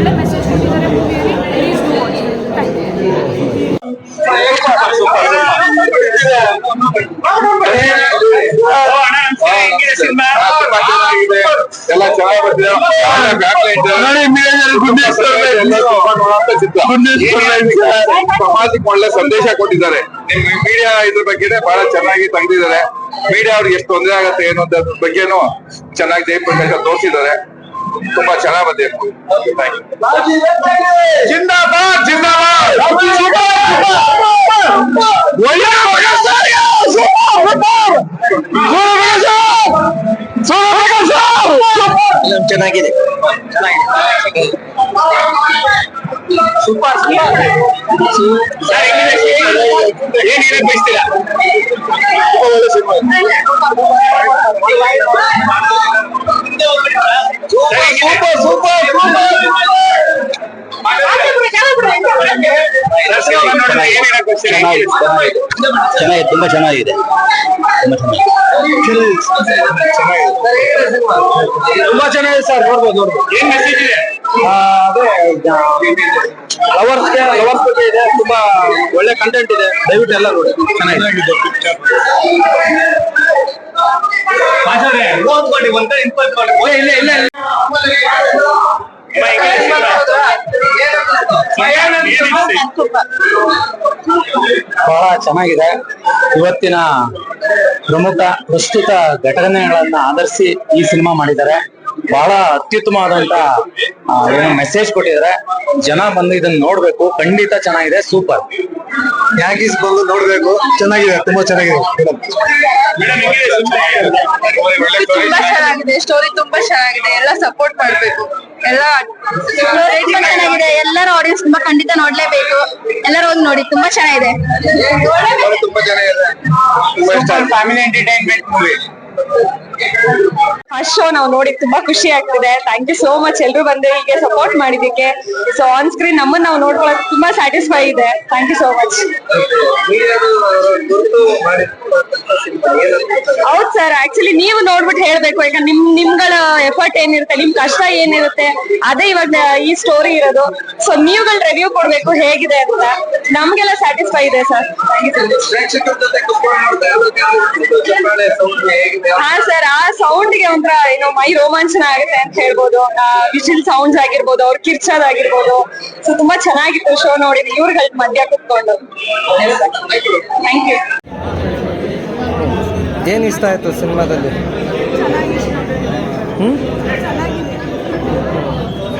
ಒಳ್ಳೆ ಮೆಸೇಜ್ ಕೊಟ್ಟಿದ್ದಾರೆ ಮೂವಿಯಲ್ಲಿ. Please do watch ಸಮಾಜಕ್ಕೆ ಒಳ್ಳೆ ಸಂದೇಶ ಕೊಟ್ಟಿದ್ದಾರೆ. ಮೀಡಿಯಾ ಇದ್ರ ಬಗ್ಗೆ ಬಹಳ ಚೆನ್ನಾಗಿ ತಂದಿದ್ದಾರೆ. ಮೀಡಿಯಾ ಅವ್ರಿಗೆ ಎಷ್ಟು ತೊಂದರೆ ಆಗತ್ತೆ ಏನು ಅಂತ ಬಗ್ಗೆನೂ ಚೆನ್ನಾಗಿ ಜಯಪ್ರಕಾಶ ತೋರಿಸಿದ್ದಾರೆ. ತುಂಬಾ ಚೆನ್ನಾಗಿ ಬಂದಿದೆ ಜಿಂದಾಬಾದ್. ಜಿಂದಾಬಾದ್ ಚೆನ್ನಾಗಿದೆ. ಸೂಪರ್ ಏನ್ ಹೇಳಕ್ ಬಯಸ್ತೀರಾ? ಚೆನ್ನಾಗಿದೆ. ತುಂಬಾ ಚೆನ್ನಾಗಿದೆ. ತುಂಬಾ ಚೆನ್ನಾಗಿದೆ. ಸರ್. ನೋಡ್ಬೋದು ನೋಡ್ಬೋದು. ಏನ್ ಮೆಸೇಜ್ ಇದೆ? ಲವರ್ಸ್ ಬಗ್ಗೆ ಇದೆ. ತುಂಬಾ ಒಳ್ಳೆ ಕಂಟೆಂಟ್ ಇದೆ. ದಯವಿಟ್ಟು ಎಲ್ಲ ನೋಡಿ. ಚೆನ್ನಾಗಿದೆ. ಇಲ್ಲ ಇಲ್ಲ ಇಲ್ಲ. ಬಹಳ ಚೆನ್ನಾಗಿದೆ. ಇವತ್ತಿನ ಪ್ರಮುಖ ಪ್ರಸ್ತುತ ಘಟನೆಗಳನ್ನ ಆಧರಿಸಿ ಈ ಸಿನಿಮಾ ಮಾಡಿದ್ದಾರೆ. ಬಹಳ ಅತ್ಯುತ್ತಮವಾದಂತ ಮೆಸೇಜ್ ಕೊಟ್ಟಿದ್ದಾರೆ. ಜನ ಬಂದು ಇದನ್ನ ನೋಡ್ಬೇಕು. ಖಂಡಿತ ಚೆನ್ನಾಗಿದೆ. ಸೂಪರ್. ಯಾಕೀಸ್ ಬಂದು ನೋಡ್ಬೇಕು. ಚೆನ್ನಾಗಿದೆ. ತುಂಬಾ ಚೆನ್ನಾಗಿದೆ. ತುಂಬಾ ಚೆನ್ನಾಗಿದೆ. ಸ್ಟೋರಿ ತುಂಬಾ ಚೆನ್ನಾಗಿದೆ. ಎಲ್ಲ ಸಪೋರ್ಟ್ ಮಾಡ್ಬೇಕು. ಎಲ್ಲ ಚೆನ್ನಾಗಿದೆ. ಎಲ್ಲರ ಆಡಿಯನ್ಸ್ ತುಂಬಾ ಖಂಡಿತ ನೋಡ್ಲೇಬೇಕು. ಎಲ್ಲರೂ ಹೋಗಿ ನೋಡಿ. ತುಂಬಾ ಚೆನ್ನಾಗಿದೆ. ತುಂಬಾ ಚೆನ್ನಾಗಿದೆ. Family entertainment movie first show ನಾವು ನೋಡಿ ತುಂಬಾ ಖುಷಿ ಆಗ್ತಿದೆ. ಥ್ಯಾಂಕ್ ಯು ಸೋ ಮಚ್ ಎಲ್ರು ಬಂದು ಹೀಗೆ ಸಪೋರ್ಟ್ ಮಾಡಿದಕ್ಕೆ ಸೊ ಆನ್ ಸ್ಕ್ರೀನ್ ನಮ್ಮನ್ನ ನಾವು ನೋಡ್ಕೊಳ್ಳೋದು ತುಂಬಾ ಸ್ಯಾಟಿಸ್ಫೈ ಇದೆ. ಥ್ಯಾಂಕ್ ಯು ಸೋ ಮಚ್ ಹೌದ್ ಸರ್ ಆಕ್ಚುಲಿ ನೀವು ನೋಡ್ಬಿಟ್ಟು ಹೇಳ್ಬೇಕು. ಈಗ ನಿಮ್ ನಿಮ್ಗಳ ಎಫರ್ಟ್ ಏನಿರುತ್ತೆ ನಿಮ್ ಕಷ್ಟ ಏನಿರುತ್ತೆ ಅದೇ ಇವಾಗ ಈ ಸ್ಟೋರಿ ಇರೋದು. ಸೊ ನೀವುಗಳ ರಿವ್ಯೂ ಕೊಡ್ಬೇಕು ಹೇಗಿದೆ ಅಂತ ನಮ್ಗೆಲ್ಲ ಸ್ಯಾಟಿಸ್ಫೈ ಇದೆ ಸರ್ ಹಾ ಸರ್ ಆ ಸೌಂಡ್ಗೆ ಒಂಥರ ಏನೋ ಮೈ ರೋಮಾಂಚನ ಆಗುತ್ತೆ ಅಂತ ಹೇಳ್ಬೋದು. ವಿಜಿಲ್ ಸೌಂಡ್ಸ್ ಆಗಿರ್ಬೋದು ಅವ್ರ ಕಿರ್ಚೋದಾಗಿರ್ಬೋದು ಸೊ ತುಂಬಾ ಚೆನ್ನಾಗಿತ್ತು ಶೋ ನೋಡಿ. ಇವ್ರುಗಳ ಮಧ್ಯ ಕುತ್ಕೊಂಡು. ಥ್ಯಾಂಕ್ ಯು ಏನು ಇಷ್ಟ ಆಯ್ತು ಸಿನಿಮಾದಲ್ಲಿ? ಹ್ಮ್?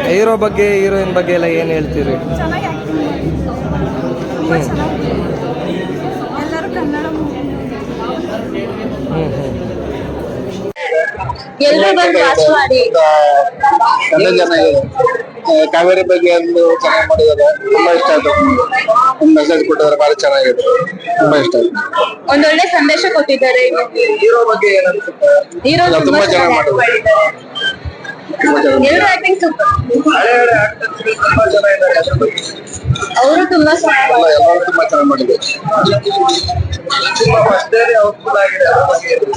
ಹೀರೋ ಬಗ್ಗೆ ಹೀರೋಯಿನ್ ಬಗ್ಗೆ ಎಲ್ಲ ಏನು ಹೇಳ್ತೀರಿ ಚೆನ್ನಾಗಿ ಆಕ್ಟಿಂಗ್ ತುಂಬ ಚೆನ್ನಾಗಿದೆ ಎಲ್ಲರೂ ಕನ್ನಡ ಮೂವಿ ಹ್ಮ್ ಹ್ಮ್ ಬಂದು ಮಾಡಿ. ಎಲ್ಲ ಚೆನ್ನಾಗಿದೆ ಕಾವೇರಿ ಬಗ್ಗೆ ಒಂದು ಚೆನ್ನಾಗಿ ಮಾಡಿದ್ದಾರೆ. ತುಂಬಾ ಇಷ್ಟ ಆಯ್ತು. ಒಂದು ಮೆಸೇಜ್ ಕೊಟ್ಟಿದ್ದಾರೆ. ಬಹಳ ಚೆನ್ನಾಗಿದೆ. ತುಂಬಾ ಇಷ್ಟ ಆಯ್ತು. ಒಂದೊಳ್ಳೆ ಸಂದೇಶ ಕೊಟ್ಟಿದ್ದಾರೆ. ಹೀರೋ ಬಗ್ಗೆ ಹೀರೋ ತುಂಬಾ ಚೆನ್ನಾಗಿ ಮಾಡಿದ್ದಾರೆ. ತುಂಬಾ ಎಲ್ಲರೂ ಆಕ್ಟಿಂಗ್ ಸೂಪರ್ ತುಂಬಾ ಜನ ಇದ್ದಾರೆ ಅದ್ರ ಬಗ್ಗೆ. ಅವರು ತುಂಬಾ ಚೆನ್ನಾಗಿ ಎಲ್ಲ ಎಲ್ಲರೂ ತುಂಬಾ ಚೆನ್ನಾಗಿ ಮಾಡಿದ್ದಾರೆ.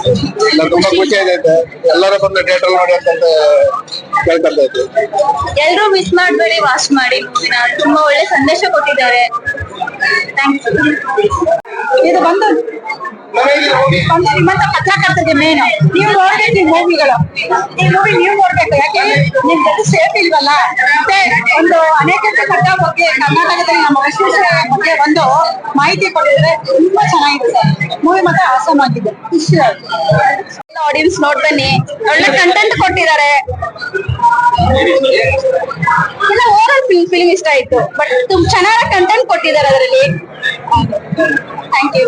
ಇಲ್ಲ ತುಂಬಾ ಎಲ್ಲರೂ ಬಂದು ಥಿಯೇಟರ್ ನೋಡಿ ಅಂತ ಕೇಳ್ಕೊಂತ ಎಲ್ರೂ ಮಿಸ್ ಮಾಡಬೇಡಿ ವಾಚ್ ಮಾಡಿ ಮೂವಿನ ತುಂಬಾ ಒಳ್ಳೆ ಸಂದೇಶ ಕೊಟ್ಟಿದ್ದಾರೆ. ಇದು ಬಂದು ಬಂದು ನಿಮ್ಮಂತ ಪತ್ರಕರ್ತರಿಗೆ ಮೇನ್ ನೀವು ನೋಡ್ಬೇಕು ಈ ಮೂವಿಗಳು ಈ ಮೂವಿ ನೀವು ನೋಡ್ಬೇಕು. ಯಾಕೆ? ನಿಮ್ ಜೊತೆ ಸೇಫ್ ಇಲ್ವಲ್ಲ? ಮತ್ತೆ ಒಂದು ಅನೇಕ ಕಟ್ಟ ಬಗ್ಗೆ, ಕರ್ನಾಟಕದಲ್ಲಿ ನಮ್ಮ ವಿಶ್ವೇಶ್ವರ ಬಗ್ಗೆ ಒಂದು ಮಾಹಿತಿ ಕೊಟ್ಟಿದ್ರೆ ತುಂಬಾ ಚೆನ್ನಾಗಿದೆ ಮೂವಿ ಮಾತ್ರ ಆಸಮ್ ಆಗಿದೆ. ಖುಷಿ ಆಡಿಯನ್ಸ್ ನೋಡ್ಬನ್ನಿ ಒಳ್ಳೆ ಕಂಟೆಂಟ್ ಕೊಟ್ಟಿದ್ದಾರೆ. ಫಿಲ್ಮ್ ಇಷ್ಟ ಆಯ್ತು. ಬಟ್ ತುಂಬಾ ಚೆನ್ನಾಗಿ ಕಂಟೆಂಟ್ ಕೊಟ್ಟಿದ್ದಾರೆ ಅದರಲ್ಲಿ. Thank you